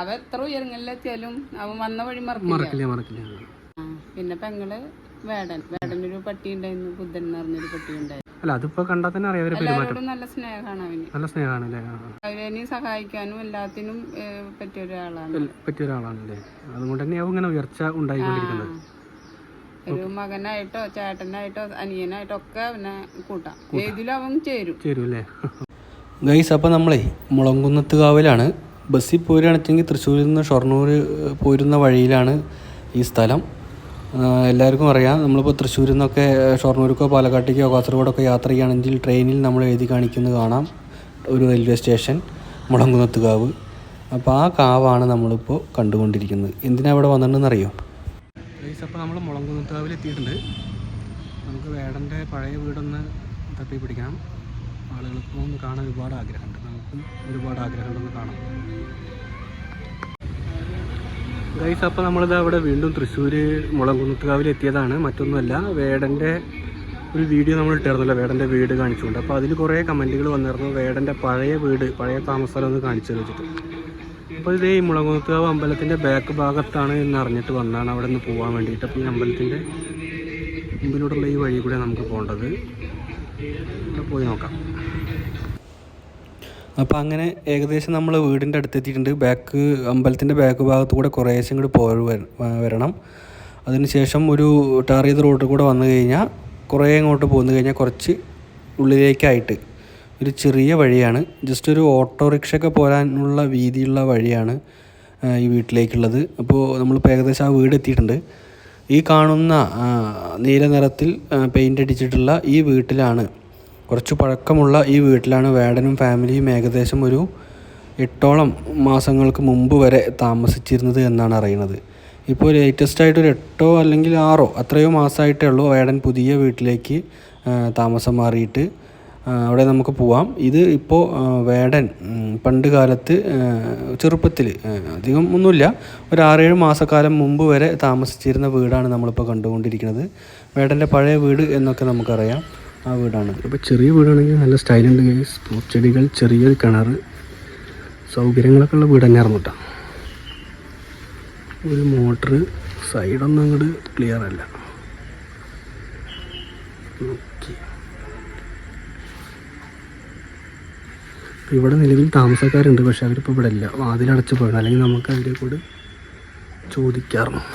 അവ എത്ര ഉയരങ്ങളിലെത്തിയാലും അവൻ വന്ന വഴി മറക്കില്ല. മറക്കില്ല പിന്നെ പെങ്ങൾ വേടൻ. വേടനൊരു പട്ടി ഉണ്ടായിരുന്നു ബുദ്ധൻ എന്ന് പറഞ്ഞൊരു പട്ടി ഉണ്ടായിരുന്നു. അല്ല അതിപ്പോ കണ്ടാൽ തന്നെ അറിയാം എല്ലാവരോടും നല്ല സ്നേഹമാണ് അവന്. നല്ല സ്നേഹമാണ് അല്ലേ സഹായിക്കാനും എല്ലാത്തിനും പറ്റിയ ഒരാളാണ്. പറ്റിയ ഒരാളാണല്ലേ? അതുകൊണ്ട് തന്നെ ഇങ്ങനെ ഉയർച്ച ഉണ്ടായിക്കൊണ്ടിരിക്കുന്നത്. ഒരു മകനായിട്ടോ ചേട്ടനായിട്ടോ അനിയനായിട്ടോ ഒക്കെ അവനെ കൂട്ടാം. ഏതിലും അവൻ ചേരും. ചേരും അല്ലേ ഗൈസ് അപ്പോൾ നമ്മളെ മുളങ്കുന്നത്ത് കാവിലാണ് ബസ്സിൽ പോരുകയാണെന്നുവെച്ചെങ്കിൽ തൃശ്ശൂരിൽ നിന്ന് ഷൊർണൂർ പോരുന്ന വഴിയിലാണ് ഈ സ്ഥലം. എല്ലാവർക്കും അറിയാം നമ്മളിപ്പോൾ തൃശ്ശൂരിൽ നിന്നൊക്കെ ഷൊർണൂർക്കോ പാലക്കാട്ടേക്കോ കാസർഗോഡൊക്കെ യാത്ര ചെയ്യുകയാണെങ്കിൽ ട്രെയിനിൽ നമ്മൾ എഴുതി കാണിക്കുന്നത് കാണാം. ഒരു റെയിൽവേ സ്റ്റേഷൻ മുളങ്കുന്നത്ത് കാവ് അപ്പോൾ ആ കാവാണ് നമ്മളിപ്പോൾ കണ്ടുകൊണ്ടിരിക്കുന്നത്. എന്തിനാണ് ഇവിടെ വന്നിട്ടുണ്ടെന്ന് അറിയോ അപ്പോൾ നമ്മൾ മുളങ്കുന്നത്ത് കാവിൽ എത്തിയിട്ടുണ്ട്. നമുക്ക് വേടന്റെ പഴയ വീടൊന്ന് തപ്പി പിടിക്കണം ആളുകൾക്കൊന്ന് കാണാൻ ഒരുപാട് ആഗ്രഹമുണ്ട് നമുക്കും ഒരുപാട് ആഗ്രഹമുണ്ടെന്ന് കാണാം. ഗൈസ് അപ്പോൾ നമ്മളിത് അവിടെ വീണ്ടും തൃശ്ശൂർ മുളങ്കുന്നത്തുകാവിൽ എത്തിയതാണ്. മറ്റൊന്നുമല്ല വേടന്റെ ഒരു വീഡിയോ നമ്മൾ ഇട്ടായിരുന്നല്ലോ വേടന്റെ വീട് കാണിച്ചുകൊണ്ട്. അപ്പോൾ അതിൽ കുറേ കമന്റുകൾ വന്നിരുന്നു വേടന്റെ പഴയ വീട് പഴയ താമസസ്ഥലം ഒന്ന് കാണിച്ചു വെച്ചിട്ട് അപ്പോൾ ഇതേ മുളങ്കുന്നത്തുകാവ് അമ്പലത്തിന്റെ ബാക്ക് ഭാഗത്താണ് എന്ന് അറിഞ്ഞിട്ട് വന്നാണ് അവിടെ നിന്ന് പോകാൻ വേണ്ടിയിട്ട്. അപ്പോൾ ഈ അമ്പലത്തിന്റെ മുമ്പിലൂടെയുള്ള ഈ വഴി കൂടെ നമുക്ക് പോകേണ്ടത്. പോയി നോക്കാം. അപ്പോൾ അങ്ങനെ ഏകദേശം നമ്മൾ വീടിന്റെ അടുത്തെത്തിയിട്ടുണ്ട്. ബാക്ക് അമ്പലത്തിന്റെ ബാക്ക് ഭാഗത്ത് കൂടെ കുറേശ്ശെ ഇങ്ങോട്ട് പോയി വരണം. അതിനുശേഷം ഒരു ടാർ ചെയ്ത റോഡിൽ കൂടെ വന്നു കഴിഞ്ഞാൽ കുറേ അങ്ങോട്ട് പോന്നു കഴിഞ്ഞാൽ കുറച്ച് ഉള്ളിലേക്കായിട്ട്. ഒരു ചെറിയ വഴിയാണ്. ജസ്റ്റ് ഒരു ഓട്ടോറിക്ഷയൊക്കെ പോരാനുള്ള വീതിയുള്ള വഴിയാണ് ഈ വീട്ടിലേക്കുള്ളത്. അപ്പോൾ നമ്മളിപ്പോൾ ഏകദേശം ആ വീട് എത്തിയിട്ടുണ്ട്. ഈ കാണുന്ന നീല നിറത്തിൽ പെയിന്റ് അടിച്ചിട്ടുള്ള ഈ വീട്ടിലാണ് കുറച്ച് പഴക്കമുള്ള ഈ വീട്ടിലാണ് വേടനും ഫാമിലിയും ഏകദേശം ഒരു എട്ടോളം മാസങ്ങൾക്ക് മുമ്പ് വരെ താമസിച്ചിരുന്നത് എന്നാണ് അറിയുന്നത്. ഇപ്പോൾ ലേറ്റസ്റ്റ് ആയിട്ട് ഒരു എട്ടോ അല്ലെങ്കിൽ ആറോ അത്രയോ മാസമായിട്ടേ ഉള്ളൂ വേടൻ പുതിയ വീട്ടിലേക്ക് താമസം മാറിയിട്ട്. അവിടെ നമുക്ക് പോവാം. ഇത് ഇപ്പോൾ വേടൻ പണ്ട് കാലത്ത് ചെറുപ്പത്തിൽ അധികം ഒന്നുമില്ല. ഒരു ആറേഴ് മാസക്കാലം മുമ്പ് വരെ താമസിച്ചിരുന്ന വീടാണ് നമ്മളിപ്പോൾ കണ്ടുകൊണ്ടിരിക്കുന്നത്. വേടന്റെ പഴയ വീട് എന്നൊക്കെ നമുക്കറിയാം. ആ വീടാണ്. അപ്പോൾ ചെറിയ വീടാണെങ്കിൽ നല്ല സ്റ്റൈലുണ്ട് ഗൈസ് പൂച്ചെടികൾ ചെറിയൊരു കിണർ. സൗകര്യങ്ങളൊക്കെ ഉള്ള വീട് തന്നെയായിരുന്നു കേട്ടോ. ഒരു മോട്ടർ സൈഡൊന്നും അങ്ങോട്ട് ക്ലിയർ അല്ല. ഇവിടെ നിലവിൽ താമസക്കാരുണ്ട് പക്ഷെ അവരിപ്പോൾ ഇവിടെ ഇല്ല. വാതിലടച്ച് പോകണം അല്ലെങ്കിൽ നമുക്ക് അവരെ കൂടെ ചോദിക്കാറുണ്ട്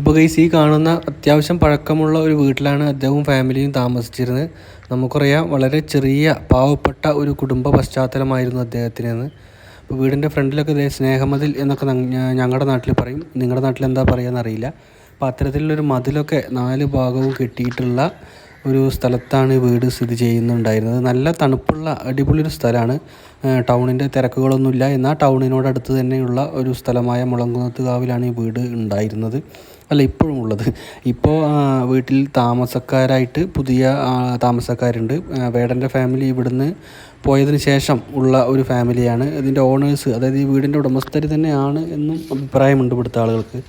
അപ്പോൾ ഗൈസ് ഈ കാണുന്ന അത്യാവശ്യം പഴക്കമുള്ള ഒരു വീട്ടിലാണ് അദ്ദേഹവും ഫാമിലിയും താമസിച്ചിരുന്നത്. നമുക്കറിയാം വളരെ ചെറിയ പാവപ്പെട്ട ഒരു കുടുംബ പശ്ചാത്തലമായിരുന്നു അദ്ദേഹത്തിനെന്ന്. അപ്പോൾ വീടിന്റെ ഫ്രണ്ടിലൊക്കെ സ്നേഹമതിൽ എന്നൊക്കെ ഞങ്ങളുടെ നാട്ടിൽ പറയും. നിങ്ങളുടെ നാട്ടിൽ എന്താ പറയുക അറിയില്ല. അപ്പോൾ അത്തരത്തിലുള്ളൊരു മതിലൊക്കെ നാല് ഭാഗവും കെട്ടിയിട്ടുള്ള ഒരു സ്ഥലത്താണ് വീട് സ്ഥിതി ചെയ്യുന്നുണ്ടായിരുന്നത്. നല്ല തണുപ്പുള്ള അടിപൊളി ഒരു സ്ഥലമാണ് ടൗണിന്റെ തിരക്കുകളൊന്നുമില്ല. എന്നാൽ ടൗണിനോടടുത്ത് തന്നെയുള്ള ഒരു സ്ഥലമായ മുളങ്കുന്നത്ത് കാവിലാണ് ഈ വീട് ഉണ്ടായിരുന്നത്. അല്ല ഇപ്പോഴും ഉള്ളത്. ഇപ്പോൾ വീട്ടിൽ താമസക്കാരായിട്ട് പുതിയ താമസക്കാരുണ്ട്. വേടന്റെ ഫാമിലി ഇവിടുന്ന് പോയതിന് ശേഷം ഉള്ള ഒരു ഫാമിലിയാണ് ഇതിന്റെ ഓണേഴ്സ് അതായത് ഈ വീടിന്റെ ഉടമസ്ഥർ തന്നെയാണ് എന്നും അഭിപ്രായമുണ്ട് ഇവിടുത്തെ ആളുകൾക്ക്.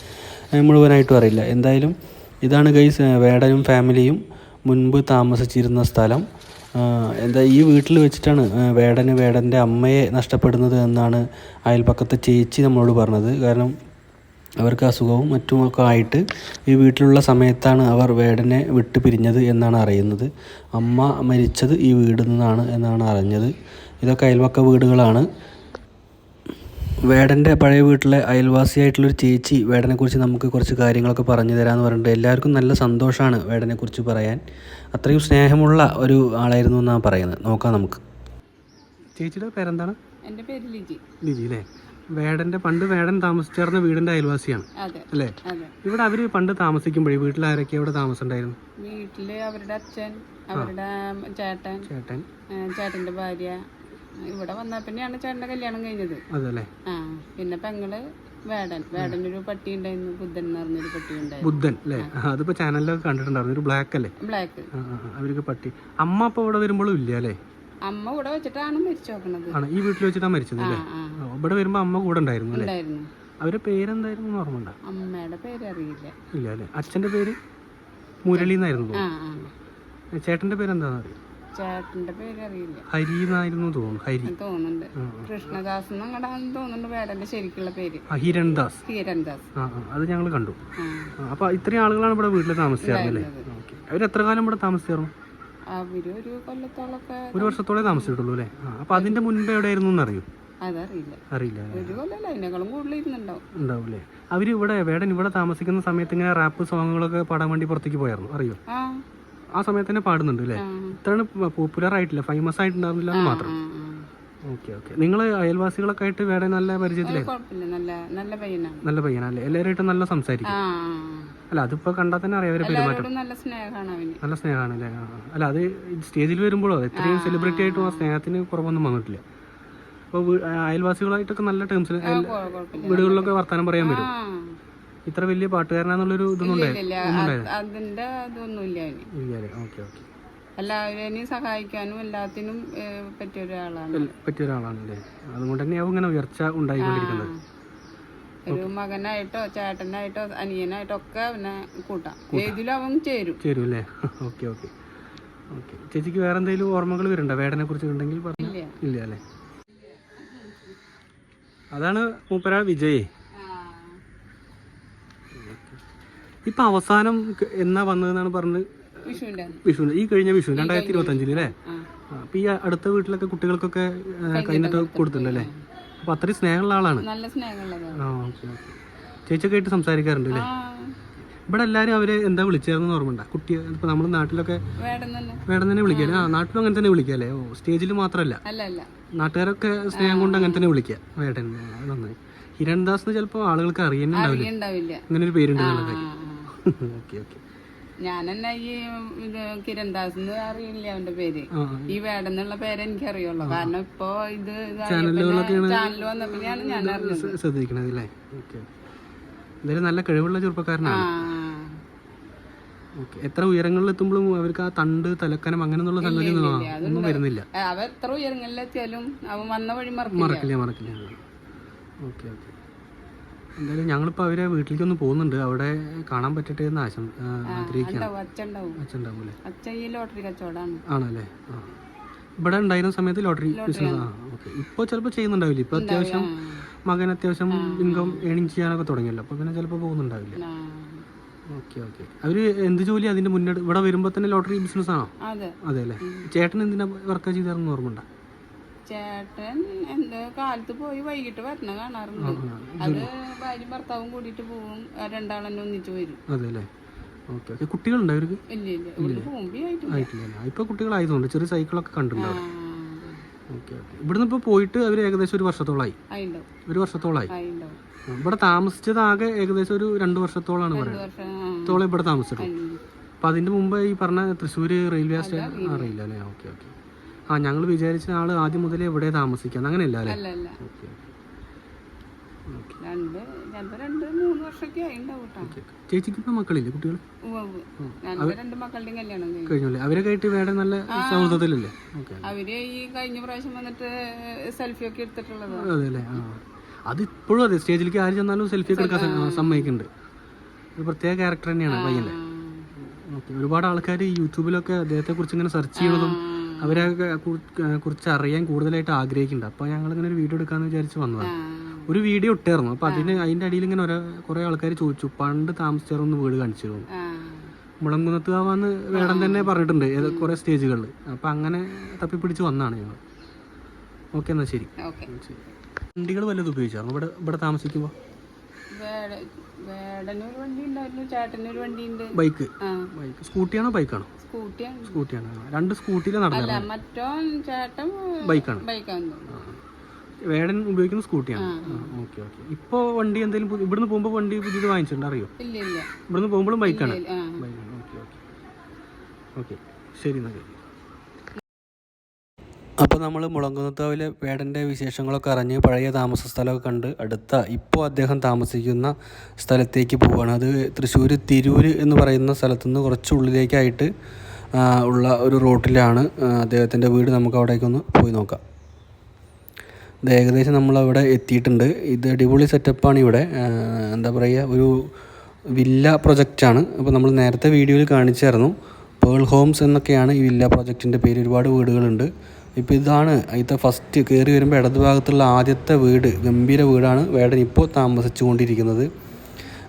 മുഴുവനായിട്ടും അറിയില്ല. എന്തായാലും ഇതാണ് ഗൈസ് വേടനും ഫാമിലിയും മുൻപ് താമസിച്ചിരുന്ന സ്ഥലം. എന്താ ഈ വീട്ടിൽ വെച്ചിട്ടാണ് വേടന് വേടന്റെ അമ്മയെ നഷ്ടപ്പെടുന്നത് എന്നാണ് അയൽപ്പക്കത്തെ ചേച്ചി നമ്മളോട് പറഞ്ഞത്. കാരണം അവർക്ക് അസുഖവും മറ്റുമൊക്കെ ആയിട്ട് ഈ വീട്ടിലുള്ള സമയത്താണ് അവർ വേടനെ വിട്ട് പിരിഞ്ഞത് എന്നാണ് അറിയുന്നത്. അമ്മ മരിച്ചത് ഈ വീട് നിന്നാണ് എന്നാണ് അറിഞ്ഞത്. ഇതൊക്കെ അയൽവക്ക വീടുകളാണ്. വേടന്റെ പഴയ വീട്ടിലെ അയൽവാസിയായിട്ടുള്ളൊരു ചേച്ചി വേടനെക്കുറിച്ച് നമുക്ക് കുറച്ച് കാര്യങ്ങളൊക്കെ പറഞ്ഞു തരാമെന്ന് പറഞ്ഞിട്ട് എല്ലാവർക്കും നല്ല സന്തോഷമാണ് വേടനെക്കുറിച്ച് പറയാൻ. അത്രയും സ്നേഹമുള്ള ഒരു ആളായിരുന്നു എന്നാണ് പറയുന്നത്. നോക്കാം നമുക്ക്. ചേച്ചിയുടെ പേരെന്താണ്? എന്റെ പേര് ലിജി. ലിജി അല്ലേ? വേടന്റെ പണ്ട് വേടൻ താമസിച്ചിരുന്ന വീടിന്റെ അയൽവാസിയാണ് അല്ലേ? ഇവിടെ അവർ പണ്ട് താമസിക്കുമ്പോഴേ വീട്ടിൽ ആരൊക്കെ ഇവിടെ താമസം ഉണ്ടായിരുന്നു വീട്ടിൽ അവരുടെ അച്ഛൻ അവരുടെ ചേട്ടൻ ചേട്ടൻ. ചേട്ടന്റെ ഭാര്യ ഇവിടെ വന്ന പിന്നെയാണ് ചേട്ടന്റെ കല്യാണം കഴിഞ്ഞത്. അതല്ലേ? ആ പിന്നെ പെങ്ങൾ വേടൻ. വേടനൊരു പട്ടി ഉണ്ടായിരുന്നു ബുദ്ധൻ എന്ന് പറഞ്ഞൊരു പട്ടി ഉണ്ടായിരുന്നു. ബുദ്ധൻ അല്ലേ? അതിപ്പോ ചാനലിലൊക്കെ കണ്ടിട്ടുണ്ടായിരുന്നു ഒരു ബ്ലാക്ക് അല്ലേ? ബ്ലാക്ക് അവർക്ക് പട്ടി. അമ്മ അപ്പോൾ ഇവിടെ വരുമ്പോഴും ഇല്ല അല്ലേ? അമ്മ ഇവിടെ വെച്ചിട്ടാണ് മരിച്ചു നോക്കണത്. ആണ് ഈ വീട്ടിൽ വെച്ചിട്ടാണ് മരിച്ചത് അല്ലേ? ഇവിടെ വരുമ്പോ അമ്മ കൂടെ ഉണ്ടായിരുന്നു അല്ലേ? ഉണ്ടായിരുന്നു. അവരുടെ പേരെന്തായിരുന്നു ഓർമ്മ അമ്മയുടെ പേര് അറിയില്ല. ഇല്ല അല്ലേ? അച്ഛന്റെ പേര് മുരളി എന്നായിരുന്നു ചേട്ടന്റെ തോന്നുന്നു. ആ ചേട്ടന്റെ പേര് എന്താണെന്ന് അറിയാം? ചേട്ടന്റെ പേര് അറിയില്ല. ഹരി എന്നായിരുന്നു തോന്നുന്നു ഹരി. തോന്നുന്നുണ്ട്. കൃഷ്ണദാസ് എന്നങ്ങടാന്ന് തോന്നുന്നുണ്ട് വേടന്റെ ശരിക്കുള്ള പേര്. ഹിരൺദാസ്. അത് ഞങ്ങൾ കണ്ടു. അപ്പോൾ ഇത്രയും ആളുകളാണ് ഇവിടെ വീട്ടിൽ താമസിച്ചായിരുന്നല്ലേ അല്ലേ? അവർ എത്ര കാലം ഇവിടെ താമസിച്ചായിരുന്നു? അവർ ഒരു കൊല്ലത്തോളൊക്കെ ഒരു വർഷത്തോടെ താമസിച്ചിട്ടുള്ളൂ അല്ലേ? അപ്പൊ അതിന്റെ മുൻപ് എവിടെയായിരുന്നു എന്ന് അറിയൂ അതറിയില്ല. അറിയില്ല? ഒരു കൊല്ലല്ല അതിനേക്കാളും കൂടുതൽ ഇരുന്നുണ്ടാവും ഉണ്ടാവും അല്ലേ? അവർ ഇവിടെ വേടൻ ഇവിടെ താമസിക്കുന്ന സമയത്ത് ഇങ്ങനെ റാപ്പ് സോങ്ങുകളൊക്കെ പാടാൻ വേണ്ടി പുറത്തേക്ക് പോയായിരുന്നു അറിയോ? ആ. സമയത്ത് തന്നെ പാടുന്നുണ്ട് അല്ലേ? ഇത്രയാണ് പോപ്പുലർ ആയിട്ടില്ല ഫേമസ് ആയിട്ടുണ്ടായിരുന്നില്ല എന്ന് മാത്രം. Okay okay. നിങ്ങൾ അയൽവാസികളൊക്കെ ആയിട്ട് വേറെ നല്ല. പരിചയത്തിലേ? നല്ല പയ്യനാണ്. നല്ല പയ്യനല്ലേ എല്ലാവരുമായിട്ടും നല്ല സംസാരിക്കും. അല്ല അതിപ്പോൾ കണ്ടാൽ തന്നെ അറിയാം അവരെ പെരുമാറ്റം. നല്ല സ്നേഹമാണ് നല്ല സ്നേഹമാണ് അല്ലേ. അല്ല അത് സ്റ്റേജിൽ വരുമ്പോഴോ എത്രയും സെലിബ്രിറ്റി ആയിട്ടും ആ സ്നേഹത്തിന് കുറവൊന്നും വന്നിട്ടില്ല. അപ്പോൾ അയൽവാസികളായിട്ടൊക്കെ നല്ല ടേംസിൽ വീടുകളിലൊക്കെ വർത്തമാനം പറയാൻ വരും. ഇത്ര വലിയ പാട്ടുകാരനാന്നുള്ളൊരു ഇതൊന്നും അതിന്റെ ഇതൊന്നുമില്ല അവന്. ഇല്ല അല്ലേ ഓക്കെ ഓക്കെ. എല്ലാവരെയും സഹായിക്കാനും എല്ലാത്തിനും പറ്റിയ ഒരാളാണ് പറ്റിയ ഒരാളാണല്ലേ അതുകൊണ്ട് തന്നെയാവും ഇങ്ങനെ ഉയർച്ച ഉണ്ടായിക്കൊണ്ടിരിക്കുന്നത്. ഒരു മകനായിട്ടോ ചേട്ടനായിട്ടോ അനിയനായിട്ടോ ഒക്കെ അവനെ കൂട്ടാം. ഏതിലും അവൻ ചേരും. ചേരും അല്ലേ ഓക്കെ ഓക്കെ. ഓക്കെ. ചേച്ചിക്ക് വേറെ എന്തെങ്കിലും ഓർമ്മകൾ വരുന്നുണ്ടോ? വേടനെ കുറിച്ച് ഉണ്ടെങ്കിൽ പറഞ്ഞു ഇല്ല. അല്ലേ? അതാണ് മൂപ്പര വിജയ്. ഇപ്പൊ അവസാനം എന്നാ വന്നതെന്നാണ് പറഞ്ഞത് വിഷുവിന്റെ വിഷു ഈ കഴിഞ്ഞ വിഷു രണ്ടായിരത്തി ഇരുപത്തി അഞ്ചിൽ അല്ലേ? അപ്പൊ ഈ അടുത്ത വീട്ടിലൊക്കെ കുട്ടികൾക്കൊക്കെ കഴിഞ്ഞിട്ട് കൈനീട്ട് കൊടുത്തിട്ടുണ്ടല്ലേ അപ്പൊ അത്രയും സ്നേഹമുള്ള ആളാണ്. നല്ല സ്നേഹമുള്ളതാണ് ആ ഓക്കെ ഓക്കെ. ചേച്ചിയൊക്കെ ആയിട്ട് സംസാരിക്കാറുണ്ട് അല്ലേ? ഇവിടെ എല്ലാവരും അവർ എന്താ വിളിച്ചതെന്ന് ഓർമ്മണ്ട കുട്ടി ഇപ്പൊ നമ്മുടെ നാട്ടിലൊക്കെ വേടം തന്നെ വിളിക്കാല്ലേ ആ നാട്ടിലും അങ്ങനെ തന്നെ വിളിക്കാല്ലേ ഓ സ്റ്റേജിൽ മാത്രമല്ല. അല്ല നാട്ടുകാരൊക്കെ സ്നേഹം കൊണ്ട് അങ്ങനെ തന്നെ വിളിക്കുക. വേടൻ നന്നായി. ഹിരൺദാസ് ചിലപ്പോ ചിലപ്പോൾ ആളുകൾക്ക് അറിയുന്നുണ്ടാവില്ല. അങ്ങനെ ഒരു പേരുണ്ട്. Okay okay. ഞാൻ തന്നെ ഈ ഇത് കിരൺദാസ് എന്ന് അറിയില്ല അവന്റെ പേര്? ഈ വേടെന്നുള്ള പേര് എനിക്ക് അറിയുള്ളൂ കാരണം ഇപ്പൊ ഇത് ചാനൽ വന്നപ്പോഴാണ് ഞാൻ അറിഞ്ഞത്. ശ്രദ്ധിക്കണത് അല്ലേ? എന്തായാലും നല്ല കഴിവുള്ള ചെറുപ്പക്കാരനാണ്. എത്ര ഉയരങ്ങളിൽ എത്തുമ്പോഴും അവർക്ക് ആ തണ്ട് തലക്കനം അങ്ങനെയുള്ള സംഗതി ഒന്നും വരുന്നില്ല. അവർ എത്ര ഉയരങ്ങളിൽ ഉയരങ്ങളിലെത്തിയാലും അവൻ വന്ന വഴി മറക്കില്ല. മറക്കില്ല മറക്കില്ല. Okay okay. എന്തായാലും ഞങ്ങളിപ്പോൾ അവരെ വീട്ടിലേക്കൊന്ന് പോകുന്നുണ്ട്. അവിടെ കാണാൻ പറ്റട്ടെ എന്ന് ആശം ആഗ്രഹിക്കുകയാണ്. അച്ഛൻ ഈ ലോട്ടറി കച്ചവടമാണ്. ആണല്ലേ? ഇവിടെ ഉണ്ടായിരുന്ന സമയത്ത് ലോട്ടറി ബിസിനസ് ആ ഓക്കെ. ഇപ്പോൾ ചിലപ്പോൾ ചെയ്യുന്നുണ്ടാവില്ല? ഇപ്പോൾ അത്യാവശ്യം മകൻ അത്യാവശ്യം ഇൻകം ഏണിങ് ചെയ്യാനൊക്കെ തുടങ്ങിയല്ലോ. അപ്പോൾ പിന്നെ ചിലപ്പോൾ പോകുന്നുണ്ടാവില്ല. Okay okay. അവർ എന്ത് ജോലി അതിന്റെ മുന്നേ ഇവിടെ വരുമ്പോൾ തന്നെ ലോട്ടറി ബിസിനസ് ആണോ അതെ അല്ലേ ചേട്ടൻ എന്തിനാ വർക്ക് ചെയ്തായിരുന്നു ഓർമ്മ ചേട്ടൻ എന്റെ കാലത്ത് പോയി വൈകിട്ട് വരണ കാണാറുണ്ട്. അത് ഭാര്യ ഭർത്താവും കൂടിയിട്ട് പോവും. രണ്ടാളെന്നെ ഒന്നിച്ച് വരും. ഓക്കെ കുട്ടികളുണ്ടോ അവർക്ക് ആയിട്ടില്ല. കുട്ടികളായതുകൊണ്ട് ചെറിയ സൈക്കിളൊക്കെ ഓക്കെ ഇവിടുന്ന് ഇപ്പോൾ പോയിട്ട് അവർ ഏകദേശം ഒരു വർഷത്തോളായി. ഒരു വർഷത്തോളായി. ഇവിടെ താമസിച്ചത് ആകെ ഏകദേശം ഒരു രണ്ട് വർഷത്തോളാണ് പറയുന്നത്. തോളം ഇവിടെ താമസിച്ചിട്ടുള്ളത് അപ്പൊ അതിന്റെ മുമ്പ് ഈ പറഞ്ഞ തൃശ്ശൂർ റെയിൽവേ സ്റ്റേഷൻ അറിയില്ല. അല്ലേ? Okay okay. ആ ഞങ്ങൾ വിചാരിച്ച ആൾ ആദ്യം മുതലേ ഇവിടെ താമസിക്കാൻ അങ്ങനെയല്ല അല്ലേ? അല്ല അല്ല. ഓക്കെ. രണ്ട് ചിലപ്പോ രണ്ട് മൂന്ന് വർഷമൊക്കെ ആയിണ്ടാവും കേട്ടോ. ഓക്കെ. ചേച്ചിക്ക് ഇപ്പൊ മക്കളില്ലേ കുട്ടികൾ. ഞങ്ങളുടെ രണ്ട് മക്കളുടെയും കല്യാണം കഴിഞ്ഞു. കഴിഞ്ഞല്ലേ അവരെ ആയിട്ട് വേറെ നല്ല സൗഹൃദത്തിലല്ലേ? ഓക്കെ. അവർ ഈ കഴിഞ്ഞ പ്രാവശ്യം വന്നിട്ട് സെൽഫി ഒക്കെ എടുത്തിട്ടുള്ളത്. അതെ ആ. അത് ഇപ്പോഴും അതെ. സ്റ്റേജിലേക്ക് ആര് ചെന്നാലും സെൽഫി ഒക്കെ എടുക്കാൻ സ- സമ്മതിക്കുന്നുണ്ട്. ഒരു പ്രത്യേക ക്യാരക്ടർ തന്നെയാണ് പയ്യന്റെ ഓക്കെ. ഒരുപാട് ആൾക്കാർ യൂട്യൂബിലൊക്കെ അദ്ദേഹത്തെ കുറിച്ച് ഇങ്ങനെ സെർച്ച് ചെയ്യണതും അവരെ കു- കുറിച്ച് അറിയാൻ കൂടുതലായിട്ട് ആഗ്രഹിക്കുന്നുണ്ട്. അപ്പോൾ ഞങ്ങളിങ്ങനെ ഒരു വീഡിയോ എടുക്കാമെന്ന് വിചാരിച്ച് വന്നതാണ് ഒരു വീഡിയോ ഇട്ടായിരുന്നു. അപ്പോൾ അതിന് അതിന്റെ അടിയിൽ ഇങ്ങനെ ഓരോ കുറേ ആൾക്കാർ ചോദിച്ചു. പണ്ട് താമസിച്ചായിരുന്നു വീട് കാണിച്ചു തരുമോ? മുളങ്കുന്നത്ത് കാവാന്ന് വേടം തന്നെ പറഞ്ഞിട്ടുണ്ട്. ഏത് കുറേ സ്റ്റേജുകളിൽ അപ്പം അങ്ങനെ തപ്പിപ്പിടിച്ച് വന്നാണ് ഞങ്ങൾ ഓക്കെ എന്നാൽ ശരി. വണ്ടികൾ വല്ലതും ഉപയോഗിച്ചായിരുന്നു? ഇവിടെ ഇവിടെ താമസിക്കുമ്പോൾ വേടനൊരു വണ്ടി ഉണ്ടായിരുന്നു ചേട്ടനൊരു വണ്ടി ഉണ്ട് ബൈക്ക് ബൈക്ക്. സ്കൂട്ടിയാണോ ബൈക്കാണോ? സ്കൂട്ടിയാണ്. സ്കൂട്ടിയാണ്. രണ്ട് സ്കൂട്ടിയിൽ അല്ല നടന്നത് മറ്റോ ചേട്ടൻ ബൈക്കാണ്. ബൈക്കാണ്. വേടൻ ഉപയോഗിക്കുന്ന സ്കൂട്ടിയാണ്. Okay okay. ഇപ്പോ വണ്ടി എന്തെങ്കിലും ഇവിടുന്ന് പോകുമ്പോൾ വണ്ടി പുതിയത് വാങ്ങിച്ചിട്ടുണ്ട്? അറിയോ? ഇല്ല ഇല്ല ഇവിടുന്ന് പോകുമ്പോഴും ബൈക്കാണ്. ബൈക്കാണ്. Okay okay. ഓക്കെ. ശരി എന്നാൽ അപ്പോൾ നമ്മൾ മുളങ്കുന്നത്താവിലെ വേടന്റെ വിശേഷങ്ങളൊക്കെ അറിഞ്ഞ് പഴയ താമസ സ്ഥലമൊക്കെ കണ്ട് അടുത്ത ഇപ്പോൾ അദ്ദേഹം താമസിക്കുന്ന സ്ഥലത്തേക്ക് പോവുകയാണ് അത് തൃശ്ശൂർ തിരൂർ എന്ന് പറയുന്ന സ്ഥലത്തു നിന്ന് കുറച്ച് ഉള്ളിലേക്കായിട്ട് ഉള്ള ഒരു റോട്ടിലാണ് അദ്ദേഹത്തിന്റെ വീട്. നമുക്ക് അവിടേക്കൊന്ന് പോയി നോക്കാം. ഇത് ഏകദേശം നമ്മളവിടെ എത്തിയിട്ടുണ്ട്. ഇത് അടിപൊളി സെറ്റപ്പാണ് ഇവിടെ. എന്താ പറയുക ഒരു വില്ല പ്രൊജക്റ്റാണ്. അപ്പോൾ നമ്മൾ നേരത്തെ വീഡിയോയിൽ കാണിച്ചായിരുന്നു. പേൾ ഹോംസ് എന്നൊക്കെയാണ് ഈ വില്ല പ്രൊജക്റ്റിന്റെ പേര്. ഒരുപാട് വീടുകളുണ്ട്. ഇപ്പോൾ ഇതാണ് ഇതിന്റെ ഫസ്റ്റ് കയറി വരുമ്പോൾ ഇടതുഭാഗത്തുള്ള ആദ്യത്തെ വീട് ഗംഭീര വീടാണ് വേടൻ ഇപ്പോൾ താമസിച്ചു കൊണ്ടിരിക്കുന്നത്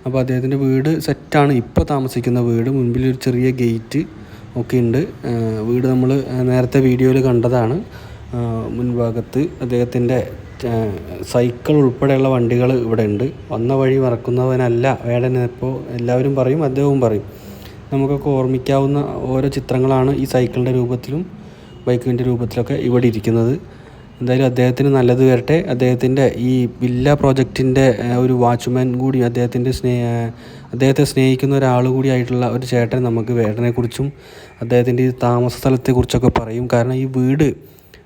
അപ്പോൾ അദ്ദേഹത്തിന്റെ വീട് സെറ്റാണ് ഇപ്പോൾ താമസിക്കുന്ന വീട്. മുൻപിൽ ഒരു ചെറിയ ഗേറ്റ് ഒക്കെ ഉണ്ട്. വീട് നമ്മൾ നേരത്തെ വീഡിയോയിൽ കണ്ടതാണ്. മുൻഭാഗത്ത് അദ്ദേഹത്തിന്റെ സൈക്കിൾ ഉൾപ്പെടെയുള്ള വണ്ടികൾ ഇവിടെ ഉണ്ട്. വന്ന വഴി മറക്കുന്നവനല്ല വേടൻ ഇപ്പോൾ എല്ലാവരും പറയും അദ്ദേഹവും പറയും. നമുക്കൊക്കെ ഓർമ്മിക്കാവുന്ന ഓരോ ചിത്രങ്ങളാണ് ഈ സൈക്കിളിന്റെ രൂപത്തിലും. ബൈക്കിന്റെ രൂപത്തിലൊക്കെ ഇവിടെ ഇരിക്കുന്നത്. എന്തായാലും അദ്ദേഹത്തിന് നല്ലത് വരട്ടെ. അദ്ദേഹത്തിന്റെ ഈ വില്ല പ്രോജക്റ്റിന്റെ ഒരു വാച്ച്മാൻ കൂടി അദ്ദേഹത്തിന്റെ സ്നേഹ അദ്ദേഹത്തെ സ്നേഹിക്കുന്ന ഒരാൾ കൂടി ആയിട്ടുള്ള ഒരു ചേട്ടൻ നമുക്ക് വേടനെക്കുറിച്ചും അദ്ദേഹത്തിന്റെ ഈ താമസ സ്ഥലത്തെക്കുറിച്ചൊക്കെ പറയും. കാരണം ഈ വീട്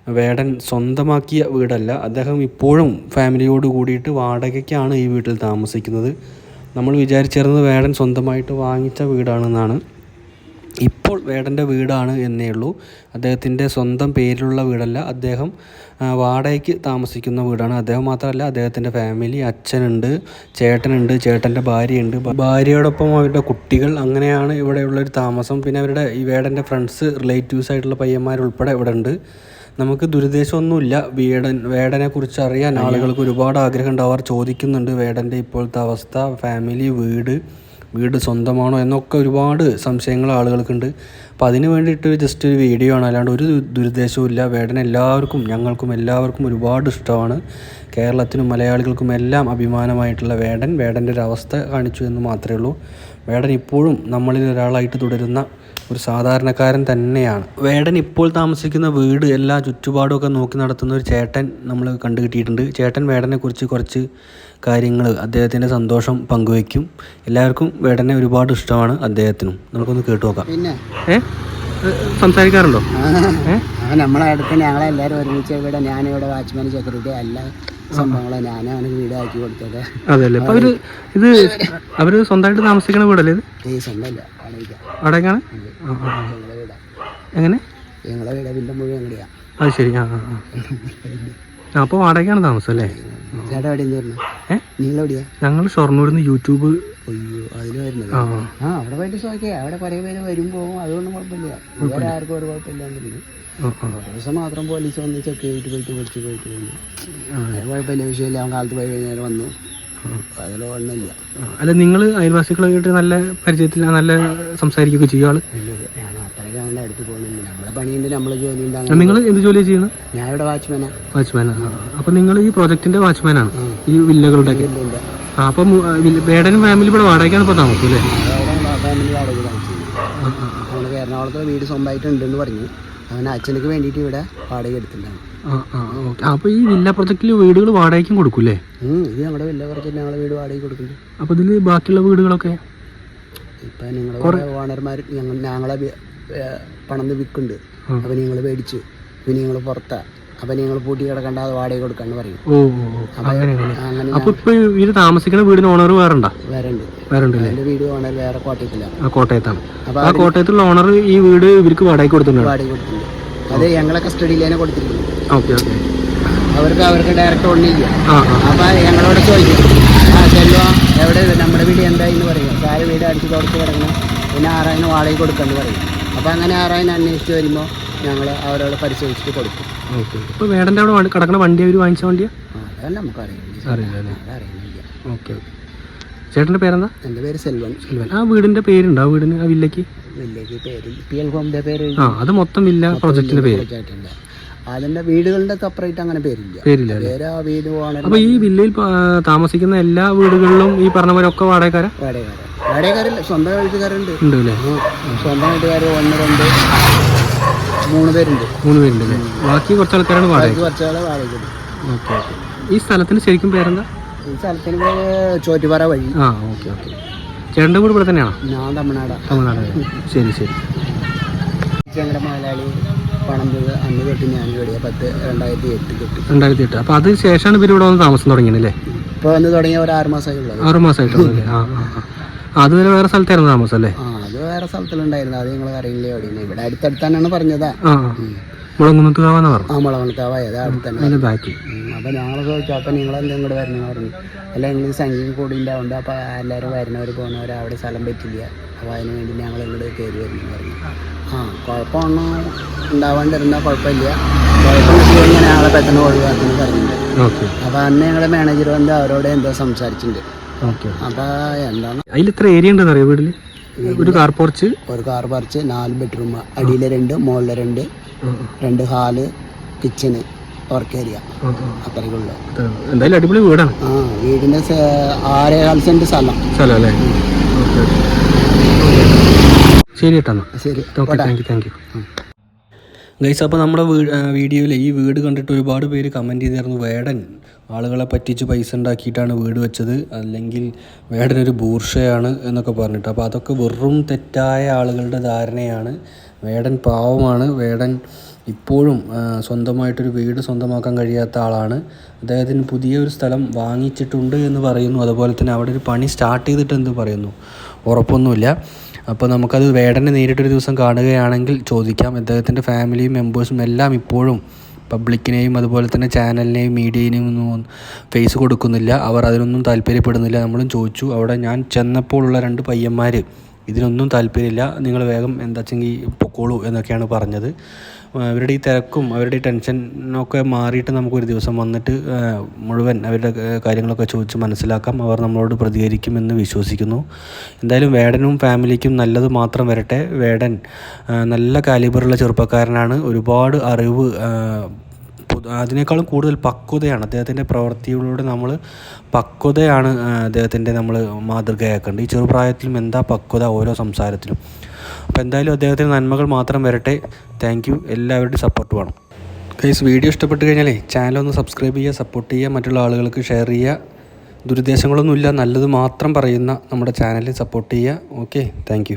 വേടൻ സ്വന്തമാക്കിയ വീടല്ല. അദ്ദേഹം ഇപ്പോഴും ഫാമിലിയോട് കൂടിയിട്ട് വാടകയ്ക്കാണ് ഈ വീട്ടിൽ താമസിക്കുന്നത്. നമ്മൾ വിചാരിച്ചിരുന്നത് വേടൻ സ്വന്തമായിട്ട് വാങ്ങിച്ച വീടാണെന്നാണ്. ഇപ്പോൾ വേടന്റെ വീടാണ് എന്നേ ഉള്ളൂ. അദ്ദേഹത്തിന്റെ സ്വന്തം പേരിലുള്ള വീടല്ല. അദ്ദേഹം വാടകയ്ക്ക് താമസിക്കുന്ന വീടാണ്. അദ്ദേഹം മാത്രമല്ല അദ്ദേഹത്തിന്റെ ഫാമിലി അച്ഛനുണ്ട് ചേട്ടനുണ്ട് ചേട്ടന്റെ ഭാര്യയുണ്ട്. ഭാര്യയോടൊപ്പം അവരുടെ കുട്ടികൾ അങ്ങനെയാണ് ഇവിടെയുള്ളൊരു താമസം. പിന്നെ അവരുടെ ഈ വേടന്റെ ഫ്രണ്ട്സ് റിലേറ്റീവ്സ് ആയിട്ടുള്ള പയ്യന്മാരുൾപ്പെടെ ഇവിടെ ഉണ്ട്. നമുക്ക് ദുരുദ്ദേശമൊന്നുമില്ല. വീടൻ വേടനെ കുറിച്ച് അറിയാൻ ആളുകൾക്ക് ഒരുപാട് ആഗ്രഹം ഉണ്ട് അവർ ചോദിക്കുന്നുണ്ട്. വേടന്റെ ഇപ്പോഴത്തെ അവസ്ഥ ഫാമിലി വീട് വീട് സ്വന്തമാണോ എന്നൊക്കെ ഒരുപാട് സംശയങ്ങൾ ആളുകൾക്കുണ്ട്. അപ്പോൾ അതിന് വേണ്ടിയിട്ട് ജസ്റ്റ് ഒരു വീഡിയോ ആണ്. അല്ലാണ്ട് ഒരു ദുരുദ്ദേശവും ഇല്ല. വേടൻ എല്ലാവർക്കും ഞങ്ങൾക്കും എല്ലാവർക്കും ഒരുപാട് ഇഷ്ടമാണ്. കേരളത്തിനും മലയാളികൾക്കും എല്ലാം അഭിമാനമായിട്ടുള്ള വേടൻ. വേടന്റെ ഒരു അവസ്ഥ കാണിച്ചു എന്ന് മാത്രമേ ഉള്ളൂ. വേടൻ ഇപ്പോഴും നമ്മളിൽ ഒരാളായിട്ട് തുടരുന്ന ഒരു സാധാരണക്കാരൻ തന്നെയാണ്. വേടൻ ഇപ്പോൾ താമസിക്കുന്ന വീട് എല്ലാ ചുറ്റുപാടും ഒക്കെ നോക്കി നടത്തുന്ന ഒരു ചേട്ടൻ നമ്മൾ കണ്ടു കിട്ടിയിട്ടുണ്ട് ചേട്ടൻ വേടനെക്കുറിച്ച് കുറച്ച് കാര്യങ്ങൾ അദ്ദേഹത്തിന്റെ സന്തോഷം പങ്കുവയ്ക്കും. എല്ലാവർക്കും വേടനെ ഒരുപാട് ഇഷ്ടമാണ് അദ്ദേഹത്തിനും. നമുക്കൊന്ന് കേട്ടു നോക്കാം. പിന്നെ? ഏ? സംസാരിക്കാറുണ്ടോ? നമ്മളെ അടുത്ത് ഞങ്ങളെല്ലാവരും ഒരുമിച്ച് ഇവിടെ ഞാൻ ഇവിടെ വാച്ച്മാൻ സെക്യൂരിറ്റി എല്ലാ സംഭവങ്ങളും ഞാനും വീടാക്കി കൊടുത്തത്. അതല്ലേ അവർ ഇത് അവർ സ്വന്തമായിട്ട് താമസിക്കണ വീടല്ലേ ഇത്? സ്വന്തമല്ല. അവിടേക്കാണ് എങ്ങനെ? ഞങ്ങളെ വീടാ പിന്നെ മുഴുവൻ അത് ശരി. ആ. അപ്പോൾ വാടകയ്ക്കാണ് താമസം അല്ലേ? ചേട്ടാ എവിടെ നിന്ന് വരുന്നത് ഏ? നിങ്ങളെവിടെയാ? ഞങ്ങൾ ഷൊർണൂരിൽ നിന്ന് യൂട്യൂബ്. അയ്യോ അതിന് വരുന്നത്. ആ. അവിടെ പോയിട്ട് അവിടെ കുറേ പേര് വരും പോകും അതുകൊണ്ട് കുഴപ്പമില്ല. വേറെ ആർക്കും ഒരു ദിവസം മാത്രം പോലീസ് വന്ന് ചെക്ക് ചെയ്തിട്ട് പോയിട്ട് പോയിട്ട് വന്നു. അത് കുഴപ്പമില്ല. വിഷയമില്ല. അവൻ കാലത്ത് പോയി കഴിഞ്ഞാൽ വന്നു. അതിൽ ഒന്നുമില്ല അല്ല നിങ്ങൾ അയൽവാസികളായിട്ട് നല്ല പരിചയത്തിൽ നല്ല സംസാരിക്കുകയൊക്കെ ചെയ്യുക ആൾ? അവന്റെ അടുത്ത് പോകുന്നില്ല നമ്മളെ പണിയുണ്ട് നമ്മളെ ജോലി ഉണ്ടാകും നിങ്ങൾ എന്ത് ജോലി ചെയ്യുന്നത്? ഞാൻ ഇവിടെ വാച്ച്മാനാ. വാച്ച്മാനാണ് അപ്പോൾ നിങ്ങൾ ഈ പ്രോജക്റ്റിന്റെ വാച്ച്മാനാണ്? ഈ വില്ലകളുടെ അപ്പോൾ വേടനും ഫാമിലി ഇവിടെ വാടകയ്ക്കാണ് ഇപ്പോൾ താമസം അല്ലേ? ഫാമിലി വാടക താമസിക്കുന്നു. ആ ആ അവനക്ക് എറണാകുളത്ത് വീട് സ്വന്തമായിട്ട് ഉണ്ടെന്ന് പറഞ്ഞു. അവൻ അച്ഛനക്ക് വേണ്ടിയിട്ട് ഇവിടെ വാടക എടുത്തിട്ടുണ്ടാകും അപ്പോൾ ഈ വില്ല പ്രൊജക്റ്റിൽ വീടുകൾ വാടകയ്ക്കും കൊടുക്കൂലേ ഇത് ഞങ്ങളുടെ വില്ല പ്രൊജക്ട് ഞങ്ങളെ വീട് വാടകയ്ക്ക് കൊടുക്കുന്നുണ്ട്. അപ്പോൾ ഇതിൽ ബാക്കിയുള്ള വീടുകളൊക്കെ? ഇപ്പം നിങ്ങളെ ഓണർമാർ ഞങ്ങൾ ഞങ്ങളെ വി- ഏ, പണം വിൽക്കുന്നുണ്ട്. അപ്പം നിങ്ങൾ മേടിച്ചു. പിന്നെ നിങ്ങൾ പുറത്താ. അപ്പൊ നിങ്ങൾ പൂട്ടി കിടക്കണ്ട അത് വാടക കൊടുക്കാന്ന് പറയും. അപ്പൊ ഇത് താമസിക്കുന്ന വീടിന് ഓണർ വേറെ എന്റെ വീട് ഓണർ വേറെ കോട്ടയത്തിലാണ്. കോട്ടയത്താണ്. അപ്പൊ ആ കോട്ടയത്തുള്ള ഓണർ ഈ വീട് ഇവർക്ക് വാടക കൊടുത്തിട്ടുണ്ട്? വാടക കൊടുത്തിട്ടുണ്ട്. അത് ഞങ്ങളെ കസ്റ്റഡിയിൽ തന്നെ കൊടുത്തിട്ടുണ്ട് ഓക്കെ ഓക്കെ. അവർക്ക് അവർക്ക് ഡയറക്റ്റ് ആ അപ്പോൾ ഞങ്ങളോട് ചോദിക്കും. ആ ചെല്ലോ എവിടെ നമ്മുടെ വീട് എന്തായി എന്ന് പറയും സാറ് വീട് അടിച്ച് തുടച്ച് കിടക്കണം. പിന്നെ ആറായിരം വാടകയ്ക്ക് കൊടുക്കാന്ന് പറയും. അപ്പോൾ അങ്ങനെ ആറായിരം അന്വേഷിച്ച് വരുമ്പോൾ ഞങ്ങൾ അവരോട് പരിശോധിച്ചിട്ട് കൊടുക്കും. ഓക്കെ. ഇപ്പോൾ വേടന്റെ അവിടെ കിടക്കണ വണ്ടി അവർ വാങ്ങിച്ച വണ്ടിയാ? അതല്ല നമുക്കറിയാം. അറിയില്ല അതറിയുന്നില്ല ഓക്കെ ഓക്കെ. ചേട്ടന്റെ പേരെന്താ? എന്റെ പേര് സെൽവൻ. സെൽവൻ. ആ വീടിന്റെ പേരുണ്ടോ? ആ വീടിന് ആ വില്ലയ്ക്ക്? വില്ലേക്ക് പേര്. പി എൽ ഹോമിന്റെ പേര് ആ അത് മൊത്തം വില്ല പ്രൊജക്റ്റിന്റെ പേര്. അതിന്റെ വീടുകളുടെ സെപ്പറേറ്റ് അങ്ങനെ പേരില്ല. പേരില്ല പേര് ആ വീട് അപ്പോൾ ഈ വില്ലയിൽ താമസിക്കുന്ന എല്ലാ വീടുകളിലും ഈ പറഞ്ഞ പോലെ ഒക്കെ വാടകക്കാരാ? വാടകക്കാരൻ വാടകക്കാരില്ല സ്വന്തം വീട്ടുകാരുണ്ട്. ഉണ്ട് അല്ലേ സ്വന്തം വീട്ടുകാർ ഒന്ന് രണ്ട് മൂന്ന് പേരുണ്ട്. മൂന്ന് പേരുണ്ട് അല്ലേ? ബാക്കി കുറച്ച് ആൾക്കാരാണ് വാടക ബാക്കി കുറച്ചാളെ വാടക കൊടുക്കും ഓക്കെ ഓക്കെ. ഈ സ്ഥലത്തിന് ശരിക്കും പേരെന്താ? ഈ സ്ഥലത്തിന് പേര് ചോറ്റുപാറ വഴി. ആ ഓക്കെ ഓക്കെ. ചേട്ടന്റെ കൂടെ ഇവിടെ തന്നെയാണോ? ഞാൻ തമിഴ്നാട്. തമിഴ്നാട്. ശരി ശരി. പണം അന്ന് തൊട്ട് ഞാൻ ഇവിടെ പത്ത് രണ്ടായിരത്തി എട്ട് തൊട്ട് രണ്ടായിരത്തി എട്ട്. അപ്പോൾ അത് ശേഷമാണ് ഇവർ ഇവിടെ വന്ന് താമസം തുടങ്ങിയത് അല്ലേ? ഇപ്പോൾ വന്ന് തുടങ്ങിയ ഒരു ആറ് മാസമായിട്ടുള്ളത് ആറ് മാസമായിട്ടുള്ളത് ആ ആ. ആ. അതുവരെ വേറെ സ്ഥലത്തായിരുന്നു താമസം അല്ലേ ആ അത് വേറെ സ്ഥലത്തിലുണ്ടായിരുന്നു. അത് നിങ്ങൾ അറിയില്ലേ എവിടെയാണ് ഇവിടെ അടുത്തടുത്ത് തന്നെയാണ് പറഞ്ഞതാ. ആ. മുളങ്കുന്നത്ത് കാവാന്ന് പറഞ്ഞു ആ മുളവണത്താവായ അത് അടുത്ത് തന്നെ. അതിന്റെ ബാക്കിൽ അപ്പോൾ ഞങ്ങൾ ചോദിച്ചു ഇങ്ങോട്ട് വരണം പറഞ്ഞു. അല്ല നിങ്ങൾ സംഖ്യയും കൂടി ഉണ്ടാവുണ്ട് അപ്പോൾ എല്ലാവരും വരുന്നവർ പോകുന്നവർ അവിടെ സ്ഥലം പറ്റില്ല. അപ്പോൾ അതിന് വേണ്ടി ഞങ്ങൾ ഇങ്ങോട്ട് കയറി വരുന്നു പറഞ്ഞു. ആ കുഴപ്പമൊന്നും ഉണ്ടാവാണ്ടിരുന്നാൽ കുഴപ്പമില്ല. കുഴപ്പമില്ല ഞാൻ ആളെ പെട്ടെന്ന് ഒഴിവാക്കുന്നു പറഞ്ഞിട്ടുണ്ട്. അപ്പോൾ അന്ന് ഞങ്ങളുടെ മാനേജർ വന്ന് അവരോട് എന്തോ സംസാരിച്ചിട്ടുണ്ട്. അപ്പോൾ എന്താണ്? അതിൽ എത്ര ഏരിയ ഉണ്ടെന്ന് അറിയോ വീട്ടിൽ ഒരു കാർ പോർച്ച് ഒരു കാർ പോർച്ച് നാല് ബെഡ്റൂം അടിയിലെ രണ്ട് മുകളിലെ രണ്ട് രണ്ട് ഹാൾ കിച്ചണ് വർക്ക് ഏരിയ അത്രയ്ക്കുള്ളൂ എന്തായാലും അടിപൊളി വീടാണ്. ആ വീടിന്റെ സെ- ആറേകാൽ സെന്റ് സ്ഥലം സ്ഥലം അല്ലേ ശരി കേട്ടോ ശരി. Okay thank you thank you guys അപ്പോൾ നമ്മുടെ വീഡിയോയിൽ ഈ വീട് കണ്ടിട്ട് ഒരുപാട് പേര് കമന്റ് ചെയ്തായിരുന്നു വേടൻ ആളുകളെ പറ്റിച്ച് പൈസ ഉണ്ടാക്കിയിട്ടാണ് വീട് വെച്ചത്. അല്ലെങ്കിൽ വേടൻ ഒരു ബൂർഷയാണ് എന്നൊക്കെ പറഞ്ഞിട്ട്. അപ്പോൾ അതൊക്കെ വെറും തെറ്റായ ആളുകളുടെ ധാരണയാണ്. വേടൻ പാവമാണ്. വേടൻ ഇപ്പോഴും സ്വന്തമായിട്ടൊരു വീട് സ്വന്തമാക്കാൻ കഴിയാത്ത ആളാണ്. അദ്ദേഹത്തിന് പുതിയ ഒരു സ്ഥലം വാങ്ങിച്ചിട്ടുണ്ട് എന്ന് പറയുന്നു. അതുപോലെ തന്നെ അവിടെ ഒരു പണി സ്റ്റാർട്ട് ചെയ്തിട്ടെന്ന് പറയുന്നു. ഉറപ്പൊന്നുമില്ല. അപ്പോൾ നമുക്കത് വേടനെ നേരിട്ടൊരു ദിവസം കാണുകയാണെങ്കിൽ ചോദിക്കാം. അദ്ദേഹത്തിന്റെ ഫാമിലിയും മെമ്പേഴ്സും എല്ലാം ഇപ്പോഴും പബ്ലിക്കിനെയും അതുപോലെ തന്നെ ചാനലിനെയും മീഡിയനെയും ഒന്നും ഫേസ് കൊടുക്കുന്നില്ല. അവർ അതിനൊന്നും താല്പര്യപ്പെടുന്നില്ല. നമ്മളും ചോദിച്ചു. അവിടെ ഞാൻ ചെന്നപ്പോഴുള്ള രണ്ട് പയ്യന്മാർ ഇതിനൊന്നും താല്പര്യമില്ല. നിങ്ങൾ വേഗം എന്താ വെച്ചെങ്കിൽ പൊക്കോളൂ എന്നൊക്കെയാണ് പറഞ്ഞത്. അവരുടെ ഈ തിരക്കും അവരുടെ ഈ ടെൻഷനൊക്കെ മാറിയിട്ട് നമുക്കൊരു ദിവസം വന്നിട്ട് മുഴുവൻ അവരുടെ കാര്യങ്ങളൊക്കെ ചോദിച്ച് മനസ്സിലാക്കാം. അവർ നമ്മളോട് പ്രതികരിക്കുമെന്ന് വിശ്വസിക്കുന്നു. എന്തായാലും വേടനും ഫാമിലിക്കും നല്ലത് മാത്രം വരട്ടെ. വേടൻ നല്ല കാലിബറുള്ള ചെറുപ്പക്കാരനാണ്. ഒരുപാട് അറിവ് അതിനേക്കാളും കൂടുതൽ പക്വതയാണ്. അദ്ദേഹത്തിന്റെ പ്രവൃത്തിയിലൂടെ നമ്മൾ പക്വതയാണ് അദ്ദേഹത്തിന്റെ നമ്മൾ മാതൃകയാക്കേണ്ടത്. ഈ ചെറുപ്രായത്തിലും എന്താ പക്വത? ഓരോ സംസാരത്തിലും. അപ്പോൾ എന്തായാലും അദ്ദേഹത്തിന് നന്മകൾ മാത്രം വരട്ടെ. താങ്ക് യു എല്ലാവരുടെയും സപ്പോർട്ട് വേണം. ഗൈസ് വീഡിയോ ഇഷ്ടപ്പെട്ട് കഴിഞ്ഞാലേ ഒന്ന് സബ്സ്ക്രൈബ് ചെയ്യുക സപ്പോർട്ട് ചെയ്യുക മറ്റുള്ള ആളുകൾക്ക് ഷെയർ ചെയ്യുക. ദുരുദ്ദേശങ്ങളൊന്നുമില്ല നല്ലത് മാത്രം പറയുന്ന നമ്മുടെ ചാനൽ സപ്പോർട്ട് ചെയ്യുക. Okay thank